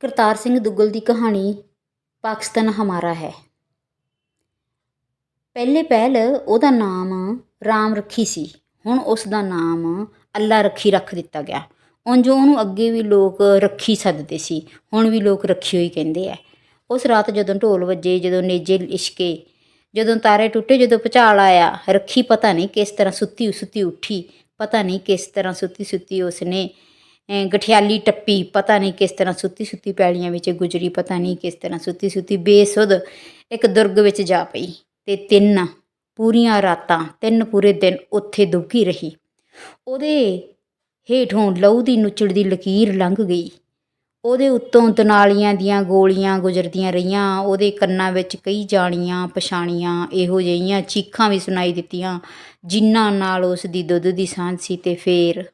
ਕਰਤਾਰ ਸਿੰਘ ਦੁੱਗਲ ਦੀ ਕਹਾਣੀ ਪਾਕਿਸਤਾਨ ਹਮਾਰਾ ਹੈ। ਪਹਿਲੇ ਪਹਿਲ ਉਹਦਾ ਨਾਮ ਰਾਮ ਰੱਖੀ ਸੀ। ਹੁਣ ਉਸ ਦਾ ਨਾਮ ਅੱਲਾ ਰੱਖੀ ਰੱਖ ਦਿੱਤਾ ਗਿਆ। ਉਂਝ ਉਹਨੂੰ ਅੱਗੇ ਵੀ ਲੋਕ ਰੱਖੀ ਸੱਦਦੇ ਸੀ। ਹੁਣ ਵੀ ਲੋਕ ਰੱਖੀ ਹੋਈ ਕਹਿੰਦੇ ਆ। ਉਸ ਰਾਤ ਜਦੋਂ ਢੋਲ ਵੱਜੇ, ਜਦੋਂ ਨੇਜੇ ਇਸ਼ਕੇ ਜਦੋਂ ਤਾਰੇ ਟੁੱਟੇ, ਜਦੋਂ ਭੁਚਾਲ ਆਇਆ, ਰੱਖੀ ਪਤਾ ਨਹੀਂ ਕਿਸ ਤਰ੍ਹਾਂ ਸੁੱਤੀ ਸੁੱਤੀ ਉੱਠੀ, ਪਤਾ ਨਹੀਂ ਕਿਸ ਤਰ੍ਹਾਂ ਸੁੱਤੀ ਸੁੱਤੀ ਉਸਨੇ ਗਠਿਆਲੀ ਟੱਪੀ, ਪਤਾ ਨਹੀਂ ਕਿਸ ਤਰ੍ਹਾਂ ਸੁੱਤੀ ਸੁੱਤੀ ਪੈਲੀਆਂ ਵਿੱਚ ਗੁਜਰੀ, ਪਤਾ ਨਹੀਂ ਕਿਸ ਤਰ੍ਹਾਂ ਸੁੱਤੀ ਸੁੱਤੀ ਬੇਸੁੱਧ ਇੱਕ ਦੁਰਗ ਵਿੱਚ ਜਾ ਪਈ ਤੇ ਤਿੰਨ ਪੂਰੀਆਂ ਰਾਤਾਂ, ਤਿੰਨ ਪੂਰੇ ਦਿਨ ਉੱਥੇ ਦੁੱਗੀ ਰਹੀ। ਉਹਦੇ ਹੇਠੋਂ ਲਹੂ ਦੀ ਨੁਚੜਦੀ ਲਕੀਰ ਲੰਘ ਗਈ। ਉਹਦੇ ਉੱਤੋਂ ਤਨਾਲੀਆਂ ਦੀਆਂ ਗੋਲੀਆਂ ਗੁਜ਼ਰਦੀਆਂ ਰਹੀਆਂ, ਉਹਦੇ ਕੰਨਾਂ ਵਿੱਚ ਕਈ ਜਾਣੀਆਂ, ਪਛਾਣੀਆਂ, ਇਹੋ ਜਿਹੀਆਂ ਚੀਖਾਂ ਵੀ ਸੁਣਾਈ ਦਿੱਤੀਆਂ, ਜਿਨ੍ਹਾਂ ਨਾਲ ਉਸ ਦੀ ਦੁੱਧ ਦੀ ਸਾਂਝ ਸੀ ਤੇ ਫੇਰ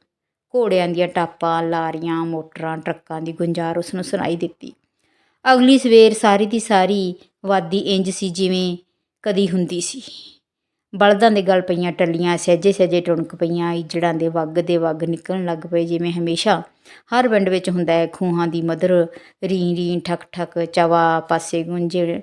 ਘੋੜਿਆਂ ਦੀਆਂ ਟਾਪਾਂ, ਲਾਰੀਆਂ, ਮੋਟਰਾਂ, ਟਰੱਕਾਂ ਦੀ ਗੁੰਜਾਰ ਉਸ ਨੂੰ ਸੁਣਾਈ ਦਿੱਤੀ। ਅਗਲੀ ਸਵੇਰ ਸਾਰੀ ਦੀ ਸਾਰੀ ਵਾਦੀ ਇੰਜ ਸੀ ਜਿਵੇਂ ਕਦੀ ਹੁੰਦੀ ਸੀ। ਬਲਦਾਂ ਦੇ ਗਲ ਪਈਆਂ ਟੱਲੀਆਂ, ਸਹਿਜੇ ਸਹਿਜੇ ਟੁਣਕ ਪਈਆਂ, ਇਜੜਾਂ ਦੇ ਵੱਗ ਦੇ ਵੱਗ ਨਿਕਲਣ ਲੱਗ ਪਏ ਜਿਵੇਂ ਹਮੇਸ਼ਾ। ਹਰ ਪਿੰਡ ਵਿੱਚ ਹੁੰਦਾ ਹੈ ਖੂਹਾਂ ਦੀ ਮਦਰ ਰੀਂ ਰੀਂ ਠਕ ਠਕ ਚਵਾ ਪਾਸੇ ਗੁੰਝੇ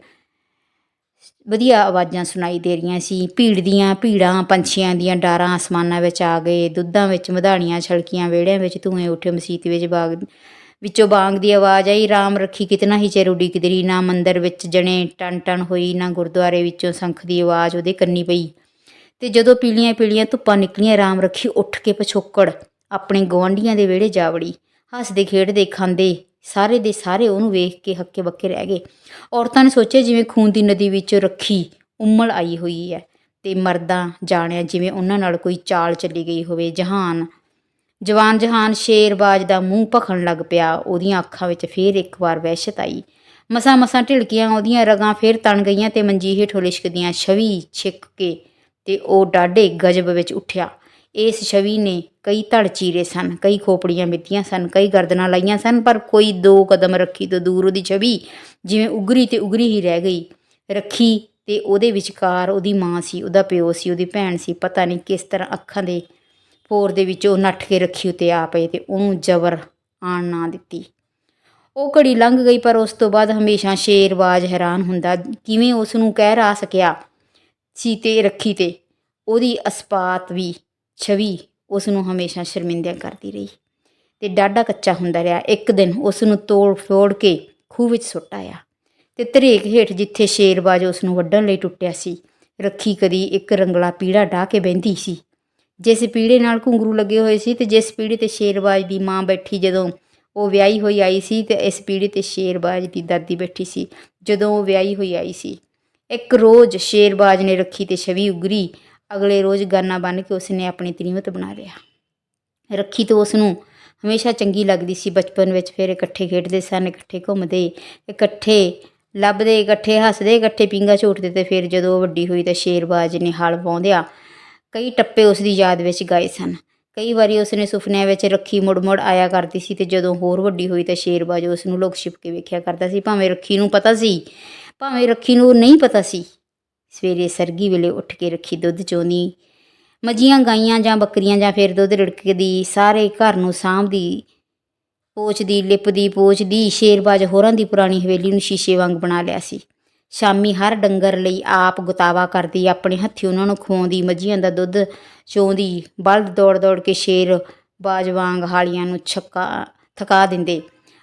ਵਧੀਆ ਆਵਾਜ਼ਾਂ ਸੁਣਾਈ ਦੇ ਰਹੀਆਂ ਸੀ। ਭੀੜ ਦੀਆਂ ਭੀੜਾਂ, ਪੰਛੀਆਂ ਦੀਆਂ ਡਾਰਾਂ ਅਸਮਾਨਾਂ ਵਿੱਚ ਆ ਗਏ। ਦੁੱਧਾਂ ਵਿੱਚ ਮਧਾਣੀਆਂ ਛਲਕੀਆਂ, ਵਿਹੜਿਆਂ ਵਿੱਚ ਧੂਏ ਉੱਠੇ, ਮਸੀਤ ਵਿੱਚ ਬਾਗ, ਵਿੱਚੋਂ ਬਾਗ ਦੀ ਆਵਾਜ਼ ਆਈ, ਰਾਮ ਰੱਖੀ, ਕਿਤਨਾ ਹੀ ਚਿਰ ਉਡੀਕਦੀ ਰਹੀ ਨਾ ਮੰਦਰ ਵਿੱਚ ਜਣੇ ਟਨ ਟਨ ਹੋਈ, ਨਾ ਗੁਰਦੁਆਰੇ ਵਿੱਚੋਂ ਸੰਖ ਦੀ ਆਵਾਜ਼ ਉਹਦੇ ਕੰਨੀ ਪਈ। ਤੇ ਜਦੋਂ ਪੀਲੀਆਂ ਪੀਲੀਆਂ ਧੁੱਪਾਂ ਨਿਕਲੀਆਂ, ਰਾਮ ਰੱਖੀ, ਉੱਠ ਕੇ ਪਛੋਕੜ, ਆਪਣੇ ਗਵਾਂਢੀਆਂ ਦੇ ਵਿਹੜੇ ਜਾ ਵੜੀ, ਹੱਸਦੇ, ਖੇਡਦੇ, ਖਾਂਦੇ ਸਾਰੇ ਦੇ ਸਾਰੇ ਉਹਨੂੰ ਵੇਖ ਕੇ ਹੱਕੇ ਬੱਕੇ ਰਹਿ ਗਏ। ਔਰਤਾਂ ਨੇ ਸੋਚਿਆ ਜਿਵੇਂ ਖੂਨ ਦੀ ਨਦੀ ਵਿੱਚ ਰੱਖੀ ਉਮਲ ਆਈ ਹੋਈ ਹੈ ਤੇ ਮਰਦਾਂ ਜਾਣਿਆ ਜਿਵੇਂ ਉਹਨਾਂ ਨਾਲ ਕੋਈ ਚਾਲ ਚੱਲੀ ਗਈ ਹੋਵੇ। ਜਹਾਨ, ਜਵਾਨ ਜਹਾਨ ਸ਼ੇਰਬਾਜ ਦਾ ਮੂੰਹ ਭਖਣ ਲੱਗ ਪਿਆ। ਉਹਦੀਆਂ ਅੱਖਾਂ ਵਿੱਚ ਫੇਰ ਇੱਕ ਵਾਰ ਵਹਿਸ਼ਤ ਆਈ। ਮਸਾਂ ਮਸਾਂ ਢਿਲਕੀਆਂ, ਉਹਦੀਆਂ ਰਗਾਂ ਫੇਰ ਤਣ ਗਈਆਂ ਤੇ ਮੰਜੀਹੇ ਠੋਲਿਸ਼ਕਦੀਆਂ ਛਵੀ ਛਿੱਕ ਕੇ ਤੇ ਉਹ ਡਾਢੇ ਗਜਬ ਵਿੱਚ ਉੱਠਿਆ। ਇਸ ਛਵੀ ਨੇ ਕਈ ਧੜ ਚੀਰੇ ਸਨ, ਕਈ ਖੋਪੜੀਆਂ ਮਿੱਤੀਆਂ ਸਨ, ਕਈ ਗਰਦਨਾਂ ਲਾਈਆਂ ਸਨ, ਪਰ ਕੋਈ ਦੋ ਕਦਮ ਰੱਖੀ ਤੋਂ ਦੂਰ ਉਹਦੀ ਛਵੀ ਜਿਵੇਂ ਉਗਰੀ ਤੇ ਉਗਰੀ ਹੀ ਰਹਿ ਗਈ। ਰੱਖੀ ਤੇ ਉਹਦੇ ਵਿਚਕਾਰ ਉਹਦੀ ਮਾਂ ਸੀ, ਉਹਦਾ ਪਿਓ ਸੀ, ਉਹਦੀ ਭੈਣ ਸੀ, ਪਤਾ ਨਹੀਂ ਕਿਸ ਤਰ੍ਹਾਂ ਅੱਖਾਂ ਦੇ ਫੋਰ ਦੇ ਵਿੱਚ ਉਹ ਨੱਠ ਕੇ ਰੱਖੀ ਉਤੇ ਆ ਪਏ ਤੇ ਉਹਨੂੰ ਜ਼ਬਰ ਆਣ ਨਾ ਦਿੱਤੀ। ਉਹ ਘੜੀ ਲੰਘ ਗਈ, ਪਰ ਉਸ ਤੋਂ ਬਾਅਦ ਹਮੇਸ਼ਾ ਸ਼ੇਰਬਾਜ ਹੈਰਾਨ ਹੁੰਦਾ ਕਿਵੇਂ ਉਸ ਨੂੰ ਕਹਿ ਰਾ ਸਕਿਆ ਸੀ ਤੇ ਰੱਖੀ ਤੇ ਉਹਦੀ ਅਸਪਾਤ ਵੀ ਛਵੀ ਉਸ ਨੂੰ ਹਮੇਸ਼ਾ ਸ਼ਰਮਿੰਦਿਆਂ ਕਰਦੀ ਰਹੀ ਤੇ ਡਾਢਾ ਕੱਚਾ ਹੁੰਦਾ ਰਿਹਾ। ਇੱਕ ਦਿਨ ਉਸ ਨੂੰ ਤੋੜ ਫੋੜ ਕੇ ਖੂਹ ਵਿੱਚ ਸੁੱਟ ਆਇਆ ਤੇ ਧਰੇਕ ਹੇਠ ਜਿੱਥੇ ਸ਼ੇਰਬਾਜ ਉਸ ਨੂੰ ਵੱਢਣ ਲਈ ਟੁੱਟਿਆ ਸੀ, ਰੱਖੀ ਕਦੀ ਇੱਕ ਰੰਗਲਾ ਪੀੜਾ ਢਾ ਕੇ ਬਹਿੰਦੀ ਸੀ। ਜਿਸ ਪੀੜੇ ਨਾਲ ਘੁੰਗਰੂ ਲੱਗੇ ਹੋਏ ਸੀ ਤੇ ਜਿਸ ਪੀੜੇ ਤੇ ਸ਼ੇਰਬਾਜ ਦੀ ਮਾਂ ਬੈਠੀ ਜਦੋਂ ਉਹ ਵਿਆਹੀ ਹੋਈ ਆਈ ਸੀ ਤੇ ਇਸ ਪੀੜੇ ਤੇ ਸ਼ੇਰਬਾਜ ਦੀ ਦਾਦੀ ਬੈਠੀ ਸੀ, ਜਦੋਂ ਉਹ ਵਿਆਹੀ ਹੋਈ ਆਈ ਸੀ। ਇੱਕ ਰੋਜ਼ ਸ਼ੇਰਬਾਜ ਨੇ ਰੱਖੀ ਤੇ ਛਵੀ ਉਗਰੀ ਅਗਲੇ ਰੋਜ਼ ਗਾਨਾ ਬਣ ਕੇ ਉਸਨੇ ਆਪਣੀ ਤ੍ਰੀਮਤ ਬਣਾ ਲਿਆ। ਰੱਖੀ ਤੋਂ ਉਸ ਨੂੰ ਹਮੇਸ਼ਾ ਚੰਗੀ ਲੱਗਦੀ ਸੀ। ਬਚਪਨ ਵਿੱਚ ਫਿਰ ਇਕੱਠੇ ਖੇਡਦੇ ਸਨ, ਇਕੱਠੇ ਘੁੰਮਦੇ, ਇਕੱਠੇ ਲੱਭਦੇ, ਇਕੱਠੇ ਹੱਸਦੇ, ਇਕੱਠੇ ਪਿੰਗਾ ਝੂਟਦੇ ਤੇ ਫਿਰ ਜਦੋਂ ਵੱਡੀ ਹੋਈ ਤਾਂ ਸ਼ੇਰਬਾਜ ਨੇ ਹਲ ਪਾਉਂਦਿਆਂ ਕਈ ਟੱਪੇ ਉਸ ਦੀ ਯਾਦ ਵਿੱਚ ਗਾਏ ਸਨ। ਕਈ ਵਾਰੀ ਉਸਨੇ ਸੁਪਨਿਆਂ ਵਿੱਚ ਰੱਖੀ ਮੁੜ-ਮੁੜ ਆਇਆ ਕਰਦੀ ਸੀ ਤੇ ਜਦੋਂ ਹੋਰ ਵੱਡੀ ਹੋਈ ਤਾਂ ਸ਼ੇਰਬਾਜ ਉਸ ਨੂੰ ਲੁਕ ਛਿਪ ਕੇ ਵੇਖਿਆ ਕਰਦਾ ਸੀ। ਭਾਵੇਂ ਰੱਖੀ ਨੂੰ ਪਤਾ ਸੀ, ਭਾਵੇਂ ਰੱਖੀ ਨੂੰ ਨਹੀਂ ਪਤਾ ਸੀ। ਸਵੇਰੇ ਸਰਗੀ ਵੇਲੇ ਉੱਠ ਕੇ ਰੱਖੀ ਦੁੱਧ ਚੋਂਦੀ ਮੱਝੀਆਂ ਗਾਈਆਂ ਜਾਂ ਬੱਕਰੀਆਂ ਜਾਂ ਫਿਰ ਦੁੱਧ ਰੜਕਦੀ ਸਾਰੇ ਘਰ ਨੂੰ ਸਾਂਭਦੀ ਪੋਚਦੀ, ਲਿਪਦੀ, ਪੋਚਦੀ, ਸ਼ੇਰਬਾਜ ਹੋਰਾਂ ਦੀ ਪੁਰਾਣੀ ਹਵੇਲੀ ਨੂੰ ਸ਼ੀਸ਼ੇ ਵਾਂਗ ਬਣਾ ਲਿਆ ਸੀ। ਸ਼ਾਮੀ ਹਰ ਡੰਗਰ ਲਈ ਆਪ ਗੁਤਾਵਾ ਕਰਦੀ, ਆਪਣੇ ਹੱਥੀ ਉਹਨਾਂ ਨੂੰ ਖਵਾਉਂਦੀ, ਮੱਝੀਆਂ ਦਾ ਦੁੱਧ ਚੋਂਦੀ, ਬਲਦ ਦੌੜ ਦੌੜ ਕੇ ਸ਼ੇਰ ਬਾਜ ਵਾਂਗ ਹਾਲੀਆਂ ਨੂੰ ਛੱਕਾ, ਥਕਾ ਦਿੰਦੇ।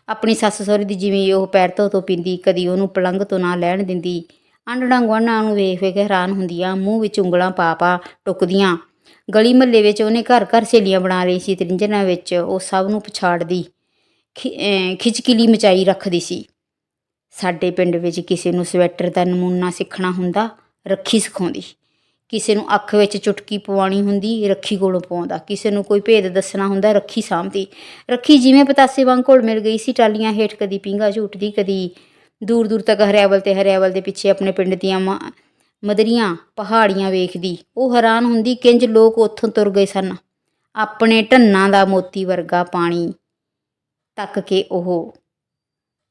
ਆਪਣੀ ਸੱਸ ਸਹੁਰੇ ਦੀ ਜਿਵੇਂ ਉਹ ਪੈਰ ਤੋਂ ਤੋਂ ਪਿੰਦੀ, ਕਦੀ ਉਹਨੂੰ ਪਲੰਗ ਤੋਂ ਨਾ ਲੈਣ ਦਿੰਦੀ। ਆਂਡੜਾਂ ਗੁਆਂਢਾਂ ਨੂੰ ਵੇਖ ਵੇਖ ਹੈਰਾਨ ਹੁੰਦੀਆਂ, ਮੂੰਹ ਵਿੱਚ ਉਂਗਲਾਂ ਪਾ ਪਾ ਟੁੱਕਦੀਆਂ। ਗਲੀ ਮਹੱਲੇ ਵਿੱਚ ਉਹਨੇ ਘਰ ਘਰ ਸਹੇਲੀਆਂ ਬਣਾ ਲਈ ਸੀ ਤ੍ਰਿੰਜਨਾਂ ਵਿੱਚ ਉਹ ਸਭ ਨੂੰ ਪਛਾੜਦੀ, ਖਿ- ਖਿਚਕਿਲੀ ਮਚਾਈ ਰੱਖਦੀ ਸੀ। ਸਾਡੇ ਪਿੰਡ ਵਿੱਚ ਕਿਸੇ ਨੂੰ ਸਵੈਟਰ ਦਾ ਨਮੂਨਾ ਸਿੱਖਣਾ ਹੁੰਦਾ, ਰੱਖੀ ਸਿਖਾਉਂਦੀ। ਕਿਸੇ ਨੂੰ ਅੱਖ ਵਿੱਚ ਚੁਟਕੀ ਪਵਾਉਣੀ ਹੁੰਦੀ, ਰੱਖੀ ਕੋਲੋਂ ਪਵਾਉਂਦਾ। ਕਿਸੇ ਨੂੰ ਕੋਈ ਭੇਦ ਦੱਸਣਾ ਹੁੰਦਾ, ਰੱਖੀ ਸਾਂਭਦੀ। ਰੱਖੀ ਜਿਵੇਂ ਪਤਾਸੇ ਵਾਂਗ ਘੁਲ ਮਿਲ ਗਈ ਸੀ ਟਾਲੀਆਂ ਹੇਠ ਕਦੀ ਪਿੰਗਾ ਝੂਟਦੀ, ਕਦੀ ਦੂਰ ਦੂਰ ਤੱਕ ਹਰਿਆਵਲ ਤੇ ਹਰਿਆਵਲ ਦੇ ਪਿੱਛੇ ਆਪਣੇ ਪਿੰਡ ਦੀਆਂ ਮਾਂ- ਮਦਰੀਆਂ, ਪਹਾੜੀਆਂ ਵੇਖਦੀ। ਉਹ ਹੈਰਾਨ ਹੁੰਦੀ ਕਿੰਜ ਲੋਕ ਉੱਥੋਂ ਤੁਰ ਗਏ ਸਨ। ਆਪਣੇ ਢੰਨਾਂ ਦਾ ਮੋਤੀ ਵਰਗਾ ਪਾਣੀ ਤੱਕ ਕੇ ਉਹ,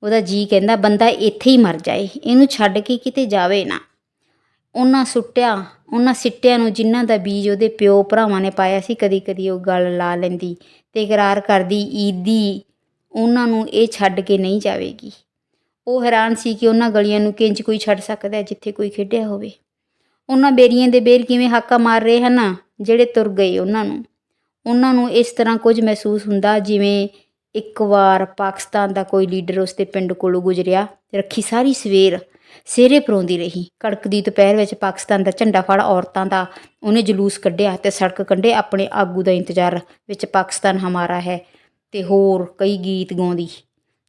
ਉਹਦਾ ਜੀ ਕਹਿੰਦਾ, ਬੰਦਾ ਇੱਥੇ ਹੀ ਮਰ ਜਾਏ, ਇਹਨੂੰ ਛੱਡ ਕੇ ਕਿਤੇ ਜਾਵੇ ਨਾ। ਉਹਨਾਂ ਸੁੱਟਿਆ, ਉਹਨਾਂ ਸਿੱਟਿਆਂ ਨੂੰ ਜਿਨ੍ਹਾਂ ਦਾ ਬੀਜ ਉਹਦੇ ਪਿਓ ਭਰਾਵਾਂ ਨੇ ਪਾਇਆ ਸੀ ਕਦੀ ਕਦੀ ਉਹ ਗਲ ਲਾ ਲੈਂਦੀ ਤੇ ਇਕਰਾਰ ਕਰਦੀ, ਈਦੀ, ਉਹਨਾਂ ਨੂੰ ਇਹ ਛੱਡ ਕੇ ਨਹੀਂ ਜਾਵੇਗੀ। ਉਹ ਹੈਰਾਨ ਸੀ ਕਿ ਉਹਨਾਂ ਗਲੀਆਂ ਨੂੰ ਕਿੰਜ ਕੋਈ ਛੱਡ ਸਕਦਾ ਹੈ ਜਿੱਥੇ ਕੋਈ ਖੇਡਿਆ ਹੋਵੇ। ਉਹਨਾਂ ਬੇਰੀਆਂ ਦੇ ਬੇਰ ਕਿਵੇਂ ਹਾਕਾ ਮਾਰ ਰਹੇ ਹਨ ਜਿਹੜੇ ਤੁਰ ਗਏ ਉਹਨਾਂ ਨੂੰ। ਉਹਨਾਂ ਨੂੰ ਇਸ ਤਰ੍ਹਾਂ ਕੁਝ ਮਹਿਸੂਸ ਹੁੰਦਾ ਜਿਵੇਂ ਇੱਕ ਵਾਰ ਪਾਕਿਸਤਾਨ ਦਾ ਕੋਈ ਲੀਡਰ ਉਸ ਦੇ ਪਿੰਡ ਕੋਲੋਂ ਗੁਜ਼ਰਿਆ, ਰੱਖੀ ਸਾਰੀ ਸਵੇਰ ਸਿਰੇ ਪਰੋਂਦੀ ਰਹੀ। ਕੜਕਦੀ ਦੁਪਹਿਰ ਵਿੱਚ ਪਾਕਿਸਤਾਨ ਦਾ ਝੰਡਾ ਫੜ ਔਰਤਾਂ ਦਾ, ਉਹਨੇ ਜਲੂਸ ਕੱਢਿਆ ਤੇ ਸੜਕ ਕੰਢੇ ਆਪਣੇ ਆਗੂ ਦਾ ਇੰਤਜ਼ਾਰ ਵਿੱਚ ਪਾਕਿਸਤਾਨ ਹਮਾਰਾ ਹੈ ਤੇ ਹੋਰ ਕਈ ਗੀਤ ਗਾਉਂਦੀ।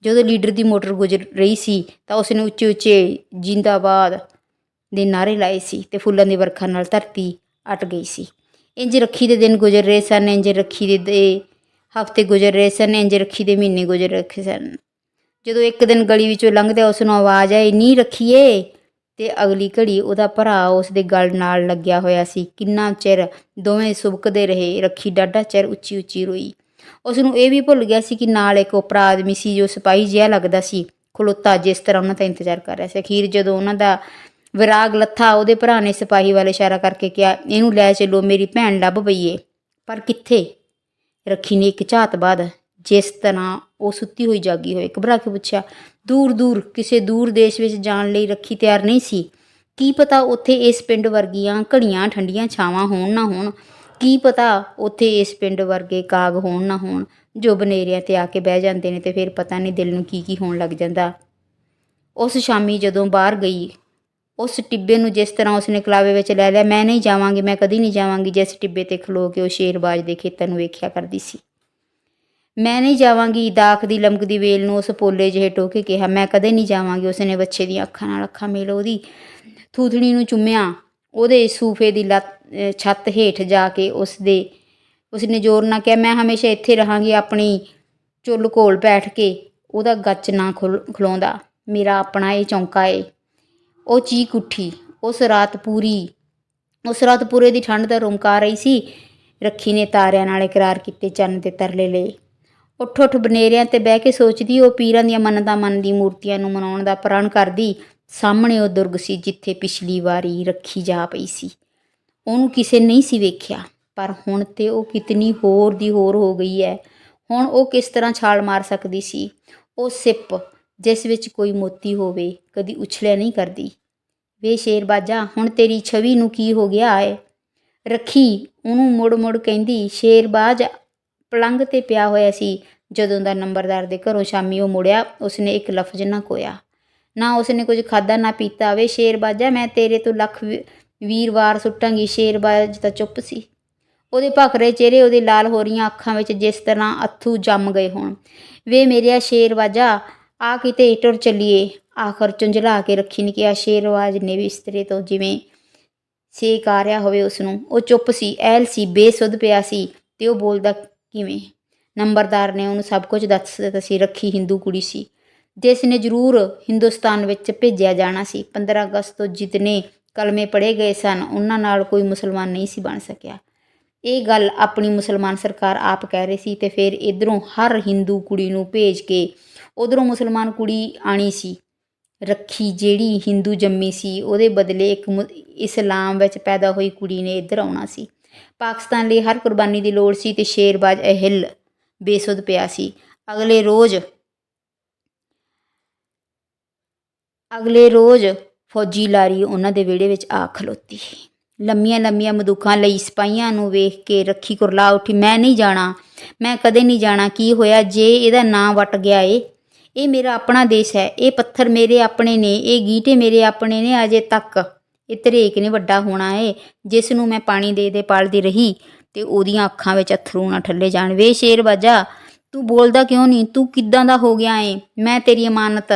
ਜਦੋਂ ਲੀਡਰ ਦੀ ਮੋਟਰ ਗੁਜ਼ਰ ਰਹੀ ਸੀ ਤਾਂ ਉਸਨੇ ਉੱਚੇ ਉੱਚੇ ਜਿੰਦਾਬਾਦ ਦੇ ਨਾਰੇ ਲਾਏ ਸੀ ਤੇ ਫੁੱਲਾਂ ਦੀ ਵਰਖਾ ਨਾਲ ਧਰਤੀ ਅਟ ਗਈ ਸੀ। ਇੰਜ ਰੱਖੀ ਦੇ ਦਿਨ ਗੁਜ਼ਰ ਰਹੇ ਸਨ, ਇੰਜ ਰੱਖੀ ਦੇ- ਦੇ ਹਫ਼ਤੇ ਗੁਜ਼ਰ ਰਹੇ ਸਨ, ਇੰਜ ਰੱਖੀ ਦੇ ਮਹੀਨੇ ਗੁਜ਼ਰ ਰਹੇ ਸਨ। ਜਦੋਂ ਇੱਕ ਦਿਨ ਗਲੀ ਵਿੱਚੋਂ ਲੰਘਦਿਆਂ ਉਸ ਨੂੰ ਆਵਾਜ਼ ਆਈ, ਨਹੀਂ ਰੱਖੀਏ! ਤੇ ਅਗਲੀ ਘੜੀ ਉਹਦਾ ਭਰਾ ਉਸ ਦੇ ਗਲ ਨਾਲ ਲੱਗਿਆ ਹੋਇਆ ਸੀ। ਕਿੰਨਾ ਚਿਰ ਦੋਵੇਂ ਸੁਬਕਦੇ ਰਹੇ, ਰੱਖੀ ਡਾਡਾ ਚਿਰ ਉੱਚੀ ਉੱਚੀ ਰੋਈ। ਉਸ ਨੂੰ ਇਹ ਵੀ ਭੁੱਲ ਗਿਆ ਸੀ ਕਿ ਨਾਲ ਇੱਕ ਉਪਰਾ ਆਦਮੀ ਸੀ ਜੋ ਸਿਪਾਹੀ ਜਿਹਾ ਲੱਗਦਾ ਸੀ। ਖਲੋਤਾ ਜਿਸ ਤਰ੍ਹਾਂ ਉਹਨਾਂ ਦਾ ਇੰਤਜ਼ਾਰ ਕਰ ਰਿਹਾ ਸੀ। ਅਖੀਰ ਜਦੋਂ ਉਹਨਾਂ ਦਾ ਵਿਰਾਗ ਲੱਥਾ, ਉਹਦੇ ਭਰਾ ਨੇ ਸਿਪਾਹੀ ਵੱਲ ਇਸ਼ਾਰਾ ਕਰਕੇ ਕਿਹਾ, ਇਹਨੂੰ ਲੈ ਚੱਲੋ, ਮੇਰੀ ਭੈਣ ਲੱਭ ਪਈਏ ਪਰ ਕਿੱਥੇ? ਰੱਖੀ ਨੇ ਇੱਕ ਝਾਤ ਬਾਅਦ ਜਿਸ ਤਰ੍ਹਾਂ ਉਹ ਸੁੱਤੀ ਹੋਈ ਜਾਗੀ ਹੋਏ ਘਬਰਾ ਕੇ ਪੁੱਛਿਆ, ਦੂਰ ਦੂਰ, ਕਿਸੇ ਦੂਰ ਦੇਸ਼ ਵਿੱਚ ਜਾਣ ਲਈ ਰੱਖੀ ਤਿਆਰ ਨਹੀਂ ਸੀ? ਕੀ ਪਤਾ ਉੱਥੇ ਇਸ ਪਿੰਡ ਵਰਗੀਆਂ ਘੜੀਆਂ, ਠੰਡੀਆਂ ਛਾਵਾਂ ਹੋਣ ਨਾ ਹੋਣ? ਕੀ ਪਤਾ ਉੱਥੇ ਇਸ ਪਿੰਡ ਵਰਗੇ ਕਾਗ ਹੋਣ ਨਾ ਹੋਣ, ਜੋ ਬਨੇਰਿਆਂ ਤੇ ਆ ਕੇ ਬਹਿ ਜਾਂਦੇ ਨੇ ਤੇ ਫਿਰ ਪਤਾ ਨਹੀਂ ਦਿਲ ਨੂੰ ਕੀ ਕੀ ਹੋਣ ਲੱਗ ਜਾਂਦਾ। ਉਸ ਸ਼ਾਮੀ ਜਦੋਂ ਬਾਹਰ ਗਈ, ਉਸ ਟਿੱਬੇ ਨੂੰ ਜਿਸ ਤਰ੍ਹਾਂ ਉਸਨੇ ਕਲਾਵੇ ਵਿੱਚ ਲੈ ਲਿਆ, ਮੈਂ ਨਹੀਂ ਜਾਵਾਂਗੀ, ਮੈਂ ਕਦੀ ਨਹੀਂ ਜਾਵਾਂਗੀ ਜਿਸ ਟਿੱਬੇ ਤੇ ਖਲੋ ਕੇ ਉਹ ਸ਼ੇਰਬਾਜ ਦੇ ਖੇਤਾਂ ਨੂੰ ਵੇਖਿਆ ਕਰਦੀ ਸੀ। ਮੈਂ ਨਹੀਂ ਜਾਵਾਂਗੀ, ਦਾਖ ਦੀ ਲਮਕਦੀ ਵੇਲ ਨੂੰ ਉਸ ਪੋਲੇ ਜਿਹੇ ਟੋਕੇ ਕਿਹਾ, ਮੈਂ ਕਦੇ ਨਹੀਂ ਜਾਵਾਂਗੀ, ਉਸਨੇ ਬੱਚੇ ਦੀਆਂ ਅੱਖਾਂ ਨਾਲ ਅੱਖਾਂ ਮੇਲ ਉਹਦੀ। ਥੂਥਣੀ ਨੂੰ ਚੁੰਮਿਆ, ਉਹਦੇ ਸੂਫੇ ਦੀ ਲੱਤ ਛੱਤ ਹੇਠ ਜਾ ਕੇ ਉਸ ਦੇ ਉਸਨੇ ਜ਼ੋਰ ਨਾਲ ਕਿਹਾ, ਮੈਂ ਹਮੇਸ਼ਾ ਇੱਥੇ ਰਹਾਂਗੀ, ਆਪਣੀ ਚੁੱਲ ਕੋਲ ਬੈਠ ਕੇ। ਉਹਦਾ ਗੱਚ ਨਾ ਖੁਲ ਖਲੋਂਦਾ ਮੇਰਾ ਆਪਣਾ ਇਹ ਚੌਂਕਾ ਏ। ਉਹ ਚੀਕ ਉੱਠੀ। ਉਸ ਰਾਤ ਪੂਰੀ, ਉਸ ਰਾਤ ਪੂਰੇ ਦੀ ਠੰਡ ਦਾ ਰੁਮਕਾ ਰਹੀ ਸੀ। ਰੱਖੀ ਨੇ ਤਾਰਿਆਂ ਨਾਲ ਇਕਰਾਰ ਕੀਤੇ ਚੰਨ ਦੇ ਤਰਲੇ ਲਏ। ਉੱਠ ਉੱਠ ਬਨੇਰਿਆਂ ਤੇ ਬਹਿ ਕੇ ਸੋਚਦੀ, ਉਹ ਪੀਰਾਂ ਦੀਆਂ ਮੰਨਤਾਂ ਮੰਨਦੀ, ਮੂਰਤੀਆਂ ਨੂੰ ਮਨਾਉਣ ਦਾ ਪ੍ਰਣ ਕਰਦੀ। ਸਾਹਮਣੇ ਉਹ ਦੁਰਗ ਸੀ, ਜਿੱਥੇ ਪਿਛਲੀ ਵਾਰੀ ਰੱਖੀ ਜਾ ਪਈ ਸੀ। ਉਹਨੂੰ ਕਿਸੇ ਨਹੀਂ ਸੀ ਵੇਖਿਆ। ਪਰ ਹੁਣ ਤੇ ਉਹ ਕਿਤਨੀ ਹੋਰ ਦੀ ਹੋਰ ਹੋ ਗਈ ਹੈ ਹੁਣ ਉਹ ਕਿਸ ਤਰ੍ਹਾਂ ਛਾਲ ਮਾਰ ਸਕਦੀ ਸੀ? ਉਹ ਸਿਪ, ਜਿਸ ਵਿੱਚ ਕੋਈ ਮੋਤੀ ਹੋਵੇ, ਕਦੀ ਉਛਲਿਆ ਨਹੀਂ ਕਰਦੀ। ਵੇ ਸ਼ੇਰਬਾਜਾ, ਹੁਣ ਤੇਰੀ ਛਵੀ ਨੂੰ ਕੀ ਹੋ ਗਿਆ ਏ ਰੱਖੀ, ਉਹਨੂੰ ਮੁੜ ਮੁੜ ਕਹਿੰਦੀ, ਸ਼ੇਰਬਾਜ ਪਲੰਗ ਤੇ ਪਿਆ ਹੋਇਆ ਸੀ। ਜਦੋਂ ਦਾ ਨੰਬਰਦਾਰ ਦੇ ਘਰੋਂ ਸ਼ਾਮੀ ਉਹ ਮੁੜਿਆ, ਉਸਨੇ ਇੱਕ ਲਫ਼ਜ਼ ਨਾ ਕੋਇਆ ਨਾ ਉਸਨੇ ਕੁਝ ਖਾਦਾ ਨਾ ਪੀਤਾ। ਵੇ ਸ਼ੇਰ ਬਾਜਾ ਮੈਂ ਤੇਰੇ ਤੋਂ ਲੱਖ ਵੀ- ਵੀਰਵਾਰ ਸੁੱਟਾਂਗੀ ਸ਼ੇਰਬਾਜ ਤਾਂ ਚੁੱਪ ਸੀ। ਉਹਦੇ ਭਖਰੇ ਚਿਹਰੇ ਉਹਦੇ ਲਾਲ ਹੋ ਰਹੀਆਂ ਅੱਖਾਂ ਵਿੱਚ ਜਿਸ ਤਰ੍ਹਾਂ ਅੱਥੂ ਜੰਮ ਗਏ ਹੋਣ। ਵੇ ਮੇਰਿਆ ਸ਼ੇਰਬਾਜਾ ਆ ਕਿਤੇ ਟੁਰ ਚੱਲੀਏ। ਆਖਰ ਚੁੰਝਲਾ ਕੇ ਰੱਖੀ ਨੇ ਕਿਹਾ ਸ਼ੇਰਵਾਜ ਨੇ ਬਿਸਤਰੇ ਤੋਂ ਜਿਵੇਂ ਸੇਕ ਆ ਰਿਹਾ ਹੋਵੇ ਉਸ ਨੂੰ ਉਹ ਚੁੱਪ ਸੀ, ਐਲ ਸੀ, ਬੇਸੁੱਧ ਪਿਆ ਸੀ ਤੇ ਉਹ ਬੋਲਦਾ ਕਿਵੇਂ? ਨੰਬਰਦਾਰ ਨੇ ਉਹਨੂੰ ਸਭ ਕੁਝ ਦੱਸ ਦਿੱਤਾ ਸੀ, ਰੱਖੀ ਹਿੰਦੂ ਕੁੜੀ ਸੀ। ਜਿਸ ਨੇ ਜ਼ਰੂਰ ਹਿੰਦੁਸਤਾਨ ਵਿੱਚ ਭੇਜਿਆ ਜਾਣਾ ਸੀ। 15 ਅਗਸਤ ਤੋਂ ਜਿਤਨੇ ਕਲਮੇ ਪੜ੍ਹੇ ਗਏ ਸਨ, ਉਹਨਾਂ ਨਾਲ ਕੋਈ ਮੁਸਲਮਾਨ ਨਹੀਂ ਸੀ ਬਣ ਸਕਿਆ। ਇਹ ਗੱਲ ਆਪਣੀ ਮੁਸਲਮਾਨ ਸਰਕਾਰ ਆਪ ਕਹਿ ਰਹੀ ਸੀ ਤੇ ਫਿਰ ਇਧਰੋਂ ਹਰ ਹਿੰਦੂ ਕੁੜੀ ਨੂੰ ਭੇਜ ਕੇ ਉਧਰੋਂ ਮੁਸਲਮਾਨ ਕੁੜੀ ਆਣੀ ਸੀ। ਰੱਖੀ ਜਿਹੜੀ ਹਿੰਦੂ ਜੰਮੀ ਸੀ, ਉਹਦੇ ਬਦਲੇ ਇੱਕ ਮੁ- ਇਸਲਾਮ ਵਿੱਚ ਪੈਦਾ ਹੋਈ ਕੁੜੀ ਨੇ ਇੱਧਰ ਆਉਣਾ ਸੀ। ਪਾਕਿਸਤਾਨ ਲਈ ਹਰ ਕੁਰਬਾਨੀ ਦੀ ਲੋੜ ਸੀ ਤੇ ਸ਼ੇਰਬਾਜ ਅਹਿਲ ਬੇਸੁੱਧ ਪਿਆ ਸੀ। ਅਗਲੇ ਰੋਜ਼ ਅਗਲੇ ਰੋਜ਼ ਫੌਜੀ ਲਾਰੀ ਉਹਨਾਂ ਦੇ ਵਿਹੜੇ ਵਿੱਚ ਆ ਖਲੋਤੀ। ਲੰਮੀਆਂ ਲੰਮੀਆਂ ਮਦੂਖਾਂ ਲਈ ਸਿਪਾਹੀਆਂ ਨੂੰ ਵੇਖ ਕੇ ਰੱਖੀ ਕੁਰਲਾ ਉੱਠੀ, ਮੈਂ ਨਹੀਂ ਜਾਣਾ, ਮੈਂ ਕਦੇ ਨਹੀਂ ਜਾਣਾ, ਕੀ ਹੋਇਆ? ਜੇ ਇਹਦਾ ਨਾਂ ਵਟ ਗਿਆ ਏ, ਇਹ ਮੇਰਾ ਆਪਣਾ ਦੇਸ਼ ਹੈ, ਇਹ ਪੱਥਰ ਮੇਰੇ ਆਪਣੇ ਨੇ, ਇਹ ਗੀਟੇ ਮੇਰੇ ਆਪਣੇ ਨੇ ਅਜੇ ਤੱਕ। ਇਹ ਧਰੇਕ ਨੇ ਵੱਡਾ ਹੋਣਾ ਏ, ਜਿਸ ਨੂੰ ਮੈਂ ਪਾਣੀ ਦੇ ਦੇ ਪਾਲਦੀ ਰਹੀ ਤੇ ਉਹਦੀਆਂ ਅੱਖਾਂ ਵਿੱਚ ਅਥਰੂ ਨਾ ਠੱਲੇ ਜਾਣ। ਵੇ ਸ਼ੇਰ ਬਾਜਾ, ਤੂੰ ਬੋਲਦਾ ਕਿਉਂ ਨਹੀਂ? ਤੂੰ ਕਿੱਦਾਂ ਦਾ ਹੋ ਗਿਆ ਏ? ਮੈਂ ਤੇਰੀ ਅਮਾਨਤ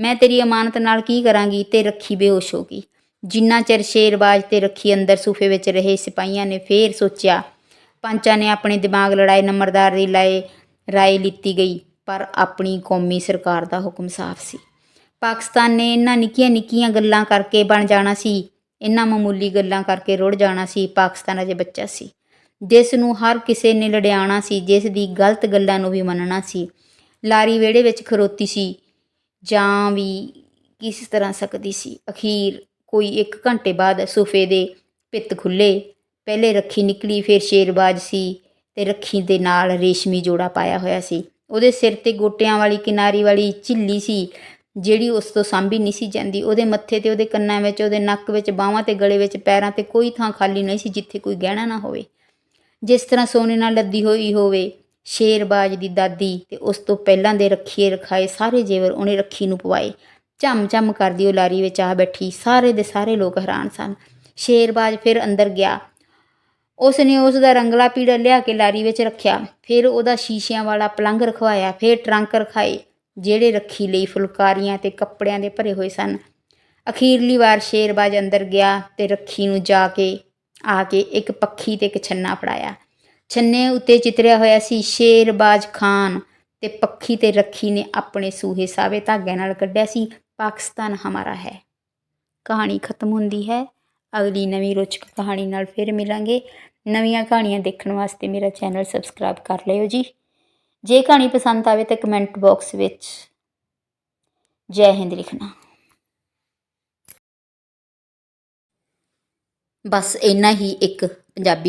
ਮੈਂ ਤੇਰੀ ਅਮਾਨਤ ਨਾਲ ਕੀ ਕਰਾਂਗੀ ਤੇ ਰੱਖੀ ਬੇਹੋਸ਼ ਹੋ ਗਈ। ਜਿੰਨਾ ਚਿਰ ਸ਼ੇਰਬਾਜ ਤੇ ਰੱਖੀ ਅੰਦਰ ਸੂਫੇ ਵਿੱਚ ਰਹੇ ਸਿਪਾਹੀਆਂ ਨੇ ਫੇਰ ਸੋਚਿਆ, ਪੰਚਾਂ ਨੇ ਆਪਣੇ ਦਿਮਾਗ ਲੜਾਏ ਨੰਬਰਦਾਰ ਦੀ ਲਾਏ, ਰਾਏ ਲਿੱਤੀ ਗਈ, ਪਰ ਆਪਣੀ ਕੌਮੀ ਸਰਕਾਰ ਦਾ ਹੁਕਮ ਸਾਫ਼ ਸੀ। ਪਾਕਿਸਤਾਨ ਨੇ ਇਹਨਾਂ ਨਿੱਕੀਆਂ ਨਿੱਕੀਆਂ ਗੱਲਾਂ ਕਰਕੇ ਬਣ ਜਾਣਾ ਸੀ, ਇਹਨਾਂ ਮਾਮੂਲੀ ਗੱਲਾਂ ਕਰਕੇ ਰੁੜ ਜਾਣਾ ਸੀ, ਪਾਕਿਸਤਾਨ ਅਜੇ ਬੱਚਾ ਸੀ। ਜਿਸ ਨੂੰ ਹਰ ਕਿਸੇ ਨੇ ਲੜਿਆਣਾ ਸੀ, ਜਿਸ ਦੀ ਗਲਤ ਗੱਲਾਂ ਨੂੰ ਵੀ ਮੰਨਣਾ ਸੀ। ਲਾਰੀ ਵਿਹੜੇ ਵਿੱਚ ਖਰੋਤੀ ਸੀ ਜਾਂ ਵੀ ਕਿਸ ਤਰ੍ਹਾਂ ਸਕਦੀ ਸੀ। ਅਖੀਰ ਕੋਈ ਇੱਕ ਘੰਟੇ ਬਾਅਦ ਸੂਫੇ ਦੇ ਪਿੱਤ ਖੁੱਲੇ, ਪਹਿਲੇ ਰੱਖੀ ਨਿਕਲੀ, ਫਿਰ ਸ਼ੇਰਬਾਜ ਸੀ ਤੇ ਰੱਖੀ ਦੇ ਨਾਲ ਰੇਸ਼ਮੀ ਜੋੜਾ ਪਾਇਆ ਹੋਇਆ ਸੀ। ਉਹਦੇ ਸਿਰ ਤੇ ਗੋਟਿਆਂ ਵਾਲੀ ਕਿਨਾਰੀ ਵਾਲੀ ਝਿੱਲੀ ਸੀ, ਜਿਹੜੀ ਉਸ ਤੋਂ ਸਾਂਭੀ ਨਹੀਂ ਸੀ ਜਾਂਦੀ। ਉਹਦੇ ਮੱਥੇ ਤੇ, ਉਹਦੇ ਕੰਨਾਂ ਵਿੱਚ, ਉਹਦੇ ਨੱਕ ਵਿੱਚ, ਬਾਹਾਂ ਤੇ, ਗਲੇ ਵਿੱਚ, ਪੈਰਾਂ ਤੇ ਕੋਈ ਥਾਂ ਖਾਲੀ ਨਹੀਂ ਸੀ ਜਿੱਥੇ ਕੋਈ ਗਹਿਣਾ ਨਾ ਹੋਵੇ। ਜਿਸ ਤਰ੍ਹਾਂ ਸੋਨੇ ਨਾਲ ਲੱਦੀ ਹੋਈ ਹੋਵੇ ਸ਼ੇਰਬਾਜ ਦੀ ਦਾਦੀ ਤੇ ਉਸ ਤੋਂ ਪਹਿਲਾਂ ਦੇ ਰੱਖੀਏ ਰਖਾਏ ਸਾਰੇ ਜੇਵਰ ਉਹਨੇ ਰੱਖੀ ਨੂੰ ਪਵਾਏ। ਝਮ ਝਮ ਕਰਦੀ ਉਹ ਲਾਰੀ ਵਿੱਚ ਆ ਬੈਠੀ। ਸਾਰੇ ਦੇ ਸਾਰੇ ਲੋਕ ਹੈਰਾਨ ਸਨ। ਸ਼ੇਰਬਾਜ ਫਿਰ ਅੰਦਰ ਗਿਆ। ਉਸ ਨੇ ਉਸ ਦਾ ਰੰਗਲਾ ਪੀੜਾ ਲਿਆ ਕੇ ਲਾਰੀ ਵਿੱਚ ਰੱਖਿਆ। ਫਿਰ ਉਹਦਾ ਸ਼ੀਸ਼ਿਆਂ ਵਾਲਾ ਪਲੰਘ ਰਖਵਾਇਆ। ਫਿਰ ਟਰੰਕ ਰਖਾਏ, ਜਿਹੜੇ ਰੱਖੀ ਲਈ ਫੁਲਕਾਰੀਆਂ ਤੇ ਕੱਪੜਿਆਂ ਦੇ ਭਰੇ ਹੋਏ ਸਨ। ਅਖੀਰਲੀ ਵਾਰ ਸ਼ੇਰਬਾਜ ਅੰਦਰ ਗਿਆ ਤੇ ਰੱਖੀ ਨੂੰ ਜਾ ਕੇ, ਆ ਕੇ ਇੱਕ ਪੱਖੀ ਤੇ ਇੱਕ ਛੰਨਾ ਫੜਾਇਆ। ਛੰਨੇ ਉੱਤੇ ਚਿਤਰਿਆ ਹੋਇਆ ਸੀ ਸ਼ੇਰਬਾਜ ਖਾਨ ਤੇ ਪੱਖੀ ਤੇ ਰੱਖੀ ਨੇ ਆਪਣੇ ਸੂਹੇ ਸਾਵੇ ਧਾਗਿਆਂ ਨਾਲ ਕੱਢਿਆ ਸੀ, ਪਾਕਿਸਤਾਨ ਹਮਾਰਾ ਹੈ। ਕਹਾਣੀ ਖਤਮ ਹੁੰਦੀ ਹੈ। ਅਗਲੀ ਨਵੀਂ ਰੋਚਕ ਕਹਾਣੀ ਨਾਲ ਫਿਰ ਮਿਲਾਂਗੇ। ਨਵੀਆਂ ਕਹਾਣੀਆਂ ਦੇਖਣ ਵਾਸਤੇ ਮੇਰਾ ਚੈਨਲ ਸਬਸਕ੍ਰਾਈਬ ਕਰ ਲਿਓ ਜੀ। ਜੇ ਕਹਾਣੀ ਪਸੰਦ ਆਵੇ ਤਾਂ ਕਮੈਂਟ ਬਾਕਸ ਵਿੱਚ ਜੈ ਹਿੰਦ ਲਿਖਣਾ। ਬਸ ਇੰਨਾ ਹੀ ਇੱਕ ਪੰਜਾਬੀ